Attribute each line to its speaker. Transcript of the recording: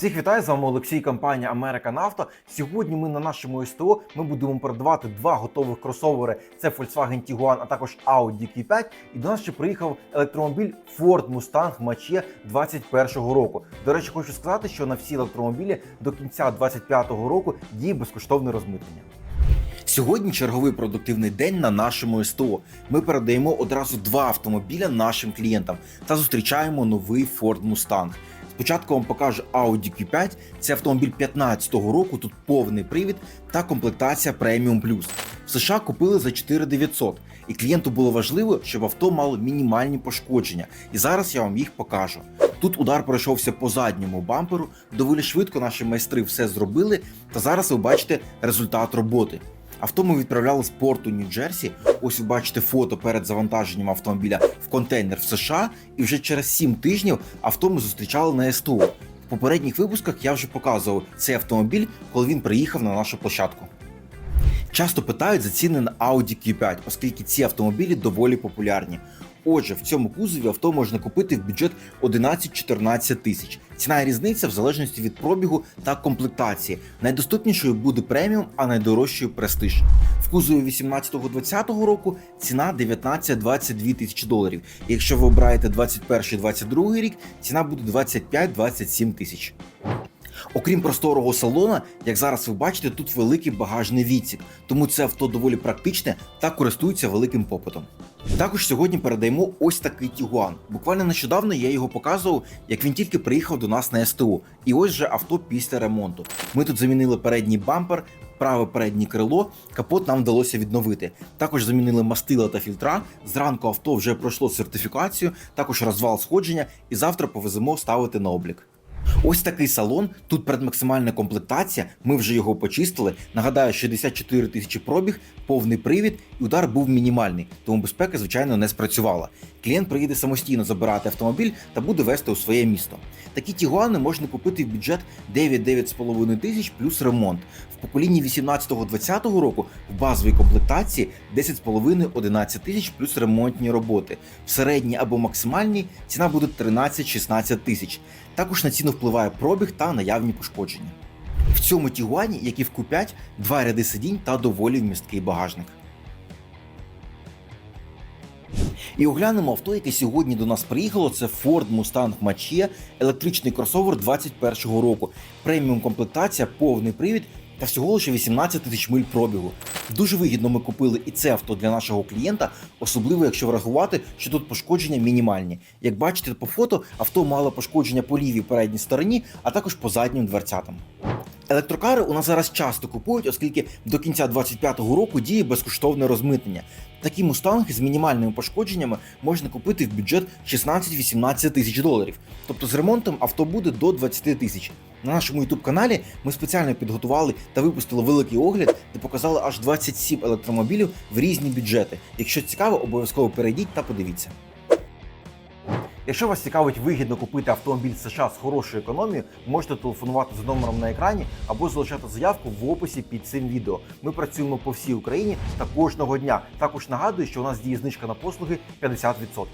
Speaker 1: Всіх вітаю з вами Олексій, компанія Америка Нафта. Сьогодні ми на нашому СТО ми будемо продавати два готових кросовери: це Volkswagen Tiguan, а також Audi Q5. І до нас ще приїхав електромобіль Ford Mustang Mach-E 21-го року. До речі, хочу сказати, що на всі електромобілі до кінця 25-го року діє безкоштовне розмитнення. Сьогодні черговий продуктивний день на нашому СТО. Ми передаємо одразу два автомобіля нашим клієнтам та зустрічаємо новий Ford Mustang. Спочатку вам покажу Audi Q5. Це автомобіль 15-го року. Тут повний привід та комплектація Premium Plus. В США купили за 4900, і клієнту було важливо, щоб авто мало мінімальні пошкодження. І зараз я вам їх покажу. Тут удар пройшовся по задньому бамперу. Доволі швидко наші майстри все зробили. Та зараз ви бачите результат роботи. Авто ми відправляли з порту Нью-Джерсі. Ось ви бачите фото перед завантаженням автомобіля в контейнер в США. І вже через 7 тижнів авто ми зустрічали на СТО. В попередніх випусках я вже показував цей автомобіль, коли він приїхав на нашу площадку. Часто питають за ціни на Audi Q5, оскільки ці автомобілі доволі популярні. Отже, в цьому кузові авто можна купити в бюджет 11-14 тисяч. Ціна і різниця в залежності від пробігу та комплектації. Найдоступнішою буде преміум, а найдорожчою престиж. Кузові 18-20 року ціна 19-22 тисячі доларів. Якщо ви обираєте 21-22 рік, ціна буде 25-27 тисяч. Окрім просторого салона, як зараз ви бачите, тут великий багажний відсік, тому це авто доволі практичне та користується великим попитом. Також сьогодні передаємо ось такий Тігуан. Буквально нещодавно я його показував, як він тільки приїхав до нас на СТО. І ось же авто після ремонту. Ми тут замінили передній бампер, праве переднє крило, капот нам вдалося відновити. Також замінили мастила та фільтра. Зранку авто вже пройшло сертифікацію, також розвал сходження, і завтра повеземо ставити на облік. Ось такий салон. Тут предмаксимальна комплектація. Ми вже його почистили. Нагадаю, 64 тисячі пробіг, повний привід, і удар був мінімальний, тому безпека, звичайно, не спрацювала. Клієнт приїде самостійно забирати автомобіль та буде вести у своє місто. Такі тігуани можна купити в бюджет 9-9,5 тисяч плюс ремонт. В поколінні 18-20 року в базовій комплектації 10,5-11 тисяч плюс ремонтні роботи. В середній або максимальній ціна буде 13-16 тисяч. Також на ціну впливає пробіг та наявні пошкодження. В цьому Тігуані, як і в Q5, два ряди сидінь та доволі вмісткий багажник. І оглянемо авто, яке сьогодні до нас приїхало. Це Ford Mustang Mach-E, електричний кросовер 21-го року. Преміум комплектація, повний привід та всього лише 18 тисяч миль пробігу. Дуже вигідно ми купили і це авто для нашого клієнта, особливо якщо врахувати, що тут пошкодження мінімальні. Як бачите по фото, авто мало пошкодження по лівій передній стороні, а також по заднім дверцятам. Електрокари у нас зараз часто купують, оскільки до кінця 2025 року діє безкоштовне розмитнення. Такі мустанги з мінімальними пошкодженнями можна купити в бюджет 16-18 тисяч доларів. Тобто з ремонтом авто буде до 20 тисяч. На нашому youtube каналі ми спеціально підготували та випустили великий огляд, де показали аж 27 електромобілів в різні бюджети. Якщо цікаво, обов'язково перейдіть та подивіться. Якщо вас цікавить вигідно купити автомобіль США з хорошою економією, можете телефонувати за номером на екрані або залишати заявку в описі під цим відео. Ми працюємо по всій Україні та кожного дня. Також нагадую, що у нас діє знижка на послуги 50%.